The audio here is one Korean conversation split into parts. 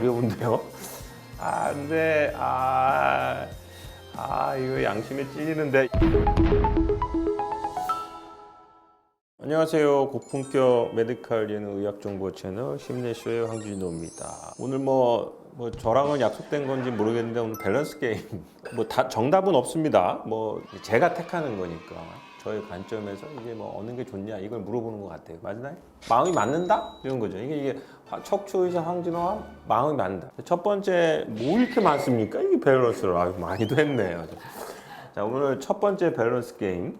어려운데요. 아 근데 아, 아 이거 양심에 찔리는데. 안녕하세요. 고품격 메디칼 예능 의학 정보 채널 심내쇼의 황준호입니다. 오늘 뭐, 뭐 저랑은 약속된 건지 모르겠는데 오늘 밸런스 게임 뭐 다 정답은 없습니다. 뭐 제가 택하는 거니까 저의 관점에서 이게 뭐 어느 게 좋냐 이걸 물어보는 것 같아요. 맞나요? 마음이 맞는다 이런 거죠. 이게 이게 척추의사 황진호와 마음이 맞는다. 첫 번째 뭐 이렇게 많습니까? 이게 밸런스를 아유 많이도 했네요. 자 오늘 첫 번째 밸런스 게임.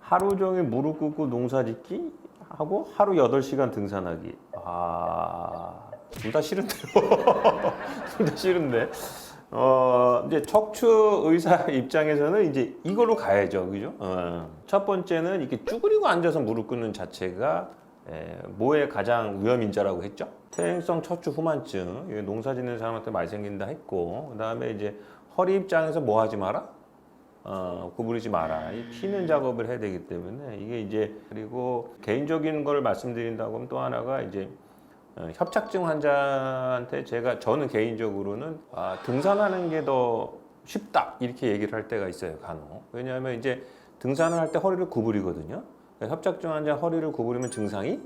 하루 종일 무릎 꿇고 농사 짓기 하고 하루 8시간 등산하기. 아, 둘 다 싫은데요. 둘 다 싫은데. 어, 이제 척추 의사 입장에서는 이제 이걸로 가야죠. 그죠? 어. 첫 번째는 이렇게 쭈그리고 앉아서 무릎 꿇는 자체가 에, 뭐의 가장 위험 인자라고 했죠? 퇴행성 척추 후만증. 농사 짓는 사람한테 많이 생긴다 했고, 그 다음에 이제 허리 입장에서 뭐 하지 마라? 어, 구부리지 마라. 이 피는 작업을 해야 되기 때문에 이게 이제 그리고 개인적인 걸 말씀드린다고 하면 또 하나가 이제 어, 협착증 환자한테 제가 저는 개인적으로는 아, 등산하는 게 더 쉽다 이렇게 얘기를 할 때가 있어요 간혹 왜냐하면 이제 등산을 할 때 허리를 구부리거든요 그러니까 협착증 환자 허리를 구부리면 증상이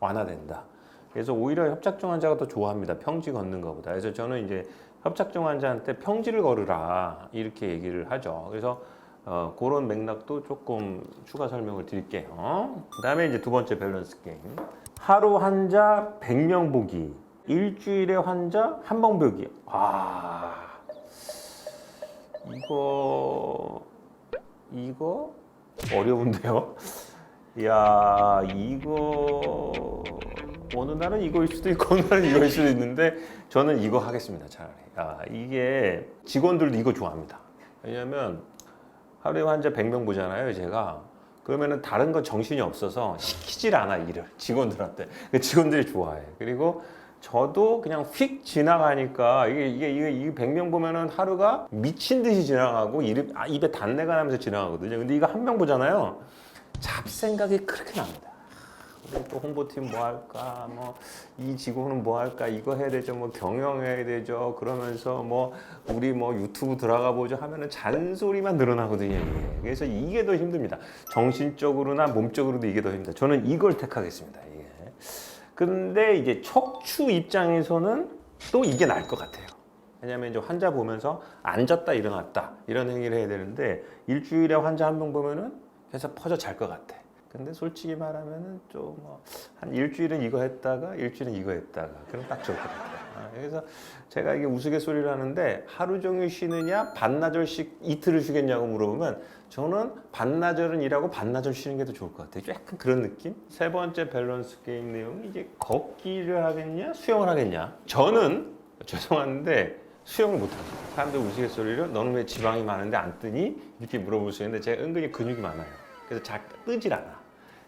완화된다 그래서 오히려 협착증 환자가 더 좋아합니다 평지 걷는 것보다 그래서 저는 이제 협착증 환자한테 평지를 걸으라 이렇게 얘기를 하죠. 그래서 어, 그런 맥락도 조금 추가 설명을 드릴게요. 그 다음에 이제 두 번째 밸런스 게임. 하루 환자 100명 보기. 일주일에 환자 한 번 보기. 아. 이거 이거 어려운데요. 야, 이거 어느 날은 이거일 수도 있고 어느 날은 이거일 수도 있는데 저는 이거 하겠습니다 차라리 아, 이게 직원들도 이거 좋아합니다 왜냐하면 하루에 환자 100명 보잖아요 제가 그러면은 다른 거 정신이 없어서 시키질 않아 일을. 직원들한테. 그 직원들이 좋아해. 그리고 저도 그냥 휙 지나가니까 이게 이게 이게, 이게 100명 보면은 하루가 미친 듯이 지나가고 입에, 아, 입에 단내가 나면서 지나가거든요. 근데 이거 한 명 보잖아요. 잡생각이 그렇게 납니다 또 홍보팀 뭐 할까 뭐이 직원은 뭐 할까 이거 해야 되죠 뭐 경영해야 되죠. 그러면서 뭐 우리 뭐 유튜브 들어가 보죠 하면은 잔소리만 늘어나거든요. 그래서 이게 더 힘듭니다. 정신적으로나 몸적으로도 이게 더 힘들다. 저는 이걸 택하겠습니다 이게. 근데 이제 척추 입장에서는 또 이게 나을 것 같아요. 왜냐하면 이제 환자 보면서 앉았다 일어났다 이런 행위를 해야 되는데 일주일에 환자 한 명 보면은 계속 퍼져 잘 것 같아. 근데 솔직히 말하면은 좀한 일주일은 이거 했다가 일주일은 이거 했다가 그럼 딱 좋을 것 같아요. 아, 그래서 제가 이게 우스갯소리를 하는데 하루 종일 쉬느냐 반나절씩 이틀을 쉬겠냐고 물어보면 저는 반나절은 일하고 반나절 쉬는 게 더 좋을 것 같아요. 약간 그런 느낌? 세 번째 밸런스 게임 내용이 이제 걷기를 하겠냐 수영을 하겠냐 저는 죄송한데 수영을 못합니다. 사람들 우스갯소리로 너는 왜 지방이 많은데 안 뜨니? 이렇게 물어볼 수 있는데 제가 은근히 근육이 많아요. 그래서 잘 뜨질 않아.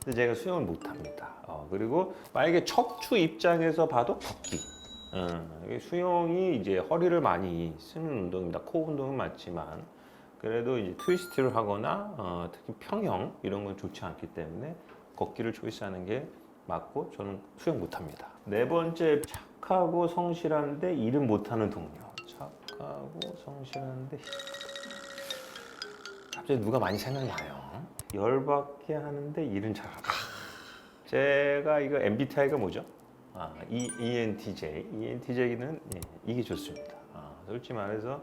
그래서 제가 수영을 못 합니다. 어, 그리고 만약에 척추 입장에서 봐도 걷기. 어, 수영이 이제 허리를 많이 쓰는 운동입니다. 코 운동은 맞지만 그래도 이제 트위스트를 하거나 어, 특히 평형 이런 건 좋지 않기 때문에 걷기를 초이스하는 게 맞고 저는 수영 못합니다. 네 번째 착하고 성실한데 일은 못하는 동료. 착하고 성실한데 갑자기 누가 많이 생각나요. 열받게 하는데 일은 잘하고. 제가 이거 MBTI가 뭐죠? 아, E, ENTJ. ENTJ는 예, 이게 좋습니다. 아, 솔직히 말해서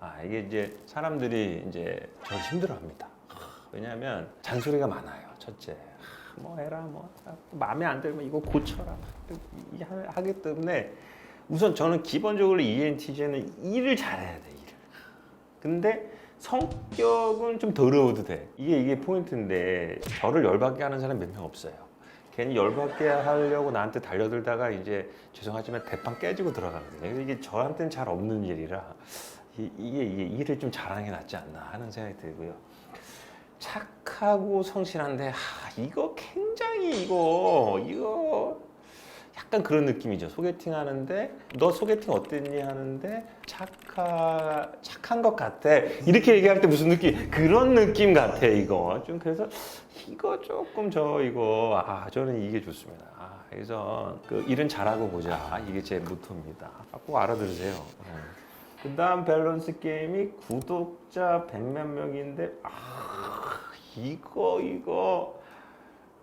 아, 이게 이제 사람들이 이제 저를 힘들어합니다. 왜냐하면 잔소리가 많아요. 첫째. 뭐 해라 뭐 마음에 안 들면 이거 고쳐라 하기 때문에 우선 저는 기본적으로 ENTJ는 일을 잘해야 돼 근데 성격은 좀 더러워도 돼. 이게 이게 포인트인데 저를 열받게 하는 사람 몇 명 없어요. 괜히 열받게 하려고 나한테 달려들다가 이제 죄송하지만 대빵 깨지고 들어가거든요. 이게 저한테는 잘 없는 일이라 이, 이게, 이게 일을 좀 잘하는 게 낫지 않나 하는 생각이 들고요. 착하고 성실한데 하, 이거 굉장히 이거 이거 약간 그런 느낌이죠. 소개팅 하는데 너 소개팅 어땠니 하는데 착하 착한 것 같아. 이렇게 얘기할 때 무슨 느낌? 그런 느낌 같아 이거. 좀 그래서 이거 조금 저 이거 아 저는 이게 좋습니다. 아, 그래서 그 일은 잘하고 보자. 이게 제 모토입니다. 아, 꼭 알아들으세요. 어. 그다음 밸런스 게임이 구독자 100몇 명인데 아 이거 이거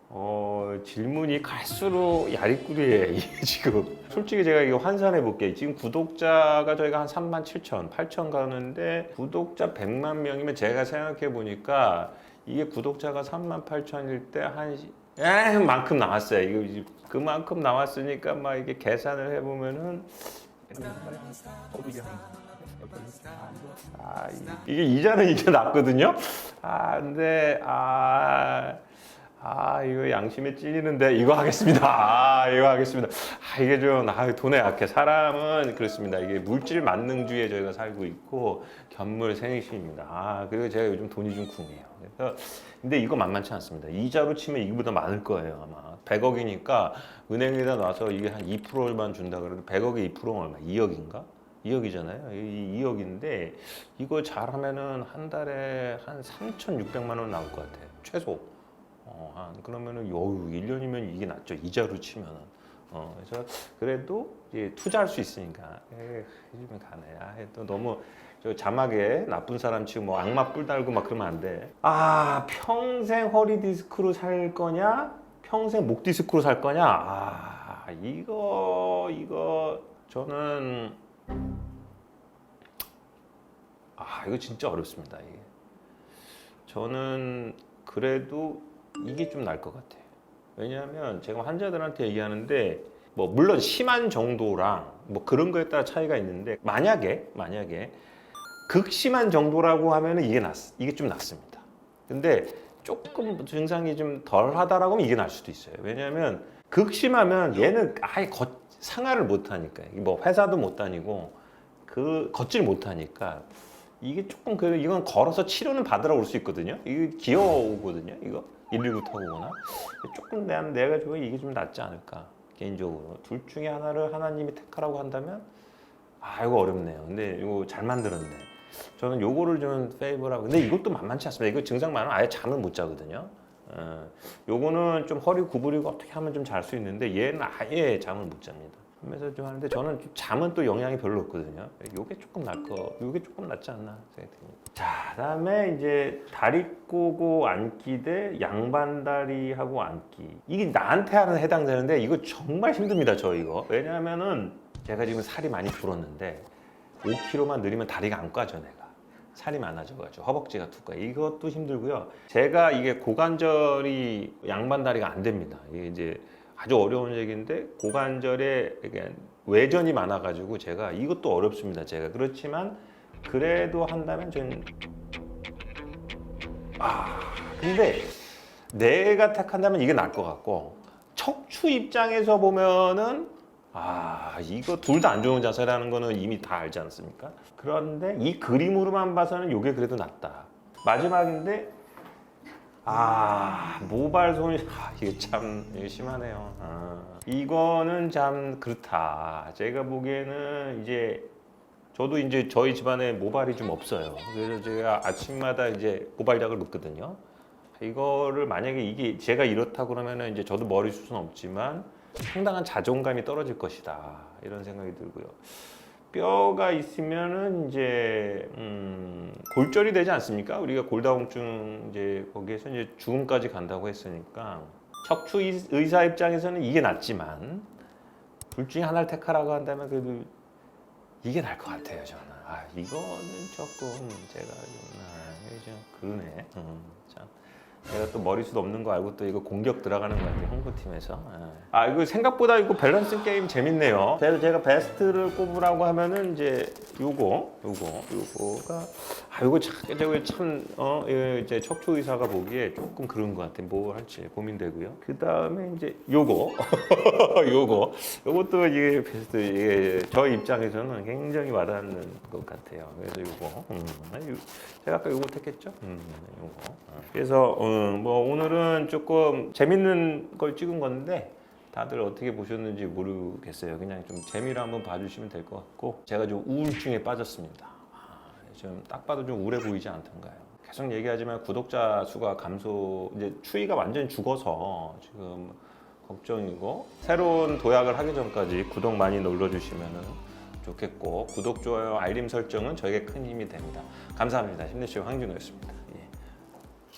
어 질문이 갈수록 야리꾸리해. 지금 솔직히 제가 이거 환산해 볼게요. 지금 구독자가 저희가 한 3만 7천 8천 가는데 구독자 100만 명이면 제가 생각해 보니까 이게 구독자가 3만 8천일 때한 에 만큼 나왔어요. 이거 이제 그만큼 나왔으니까 막 이게 계산을 해보면은 아, 이- 이게 이자는 이게 낫거든요. 아, 근데 아, 아 이거 양심에 찔리는데 이거 하겠습니다. 아, 이거 하겠습니다. 아, 이게 좀 아, 돈에 약해. 사람은 그렇습니다. 이게 물질 만능주의에 저희가 살고 있고 견물 생식입니다. 아, 그리고 제가 요즘 돈이 좀 궁해요. 그래서 근데 이거 만만치 않습니다. 이자로 치면 이거보다 많을 거예요, 아마. 100억이니까 은행에다 놔서 이게 한 2%만 준다 그래도 100억에 2%는 얼마? 2억인가? 2억이잖아요. 이 2억인데 이거 잘하면은 한 달에 한 3,600만 원 나올 것 같아요. 최소. 어, 한 그러면은 여유 1년이면 이게 낫죠. 이자로 치면은. 어, 그래서 그래도 이제 투자할 수 있으니까 에, 해주면 가네. 아, 또 너무 저 자막에 나쁜 사람 치고 뭐 악마 뿔 달고 막 그러면 안 돼. 아, 평생 허리 디스크로 살 거냐? 평생 목 디스크로 살 거냐? 아, 이거 이거 저는 아 이거 진짜 어렵습니다 이게 저는 그래도 이게 좀 나을 것 같아요 왜냐하면 제가 환자들한테 얘기하는데 뭐 물론 심한 정도랑 뭐 그런 거에 따라 차이가 있는데 만약에 만약에 극심한 정도라고 하면은 이게 낫 이게 좀 낫습니다 근데 조금 증상이 좀 덜하다라고 하면 이게 날 수도 있어요 왜냐하면 극심하면 얘는 아예 걷, 상하를 못 하니까 뭐 회사도 못 다니고 그 걷질 못 하니까 이게 조금 그 이건 걸어서 치료는 받으러 올 수 있거든요. 이게 기어오거든요. 이거 119 타고 오거나 조금 내 내가 좋아 이게 좀 낫지 않을까 개인적으로 둘 중에 하나를 하나님이 택하라고 한다면 아 이거 어렵네요. 근데 이거 잘 만들었네. 저는 요거를 좀 페이버라고. 근데 이것도 만만치 않습니다. 이거 증상 많으면 아예 잠을 못 자거든요. 어, 요거는 좀 허리 구부리고 어떻게 하면 좀 잘 수 있는데 얘는 아예 잠을 못 잡니다. 하면서 좀 하는데 저는 좀 잠은 또 영향이 별로 없거든요. 요게 조금 날 거, 요게 조금 낫지 않나 생각이 듭니다. 자, 그다음에 이제 다리 꼬고 앉기 대 양반다리 하고 앉기. 이게 나한테 하는 해당되는데 이거 정말 힘듭니다. 저 이거. 왜냐하면은 제가 지금 살이 많이 불었는데 5kg만 늘리면 다리가 안 까져 내가. 살이 많아져가지고 허벅지가 두꺼워 이것도 힘들고요. 제가 이게 고관절이 양반다리가 안 됩니다. 이게 이제 아주 어려운 얘기인데 고관절에 외전이 많아가지고 제가 이것도 어렵습니다. 제가 그렇지만 그래도 한다면 저는 아 근데 내가 택한다면 이게 나을 것 같고 척추 입장에서 보면은 아 이거 둘 다 안 좋은 자세라는 거는 이미 다 알지 않습니까? 그런데 이 그림으로만 봐서는 이게 그래도 낫다. 마지막인데 아 모발 손이 아, 이게 참 심하네요. 아, 이거는 참 그렇다. 제가 보기에는 이제 저도 이제 저희 집안에 모발이 좀 없어요. 그래서 제가 아침마다 이제 모발약을 먹거든요. 이거를 만약에 이게 제가 이렇다 그러면은 이제 저도 머리숱은 없지만 상당한 자존감이 떨어질 것이다 이런 생각이 들고요. 뼈가 있으면은 이제 음, 골절이 되지 않습니까? 우리가 골다공증 이제 거기에서 이제 죽음까지 간다고 했으니까 척추 의- 의사 입장에서는 이게 낫지만 둘 중에 하나를 택하라고 한다면 그래도 이게 나을 것 같아요 저는. 아 이거는 조금 제가 좀 아, 그러네. 음, 참. 내가 또 머리숱 없는 거 알고 또 이거 공격 들어가는 거 같아요 홍보팀에서. 아 이거 생각보다 이거 밸런스 게임 재밌네요. 그래서 제가 베스트를 꼽으라고 하면은 이제 요거 요거 요거가 아 요거 참 저거 참 어 이제 척추 의사가 보기에 조금 그런 것 같아 뭐 할지 고민되고요. 그 다음에 이제 요거 요거. 요것도 이게 베스트 이게 저 입장에서는 굉장히 와닿는 것 같아요. 그래서 요거. 음, 아, 요- 제가 아까 요거 택했죠? 음, 요거. 어. 그래서 어, 뭐 오늘은 조금 재밌는 걸 찍은 건데 다들 어떻게 보셨는지 모르겠어요. 그냥 좀 재미로 한번 봐주시면 될 것 같고 제가 좀 우울증에 빠졌습니다. 아, 좀딱 봐도 좀 우울해 보이지 않던가요? 계속 얘기하지만 구독자 수가 감소 이제 추이가 완전히 죽어서 지금 걱정이고 새로운 도약을 하기 전까지 구독 많이 눌러주시면 좋겠고 구독 좋아요 알림 설정은 저에게 큰 힘이 됩니다. 감사합니다. 힘내시고 황준호였습니다. 예.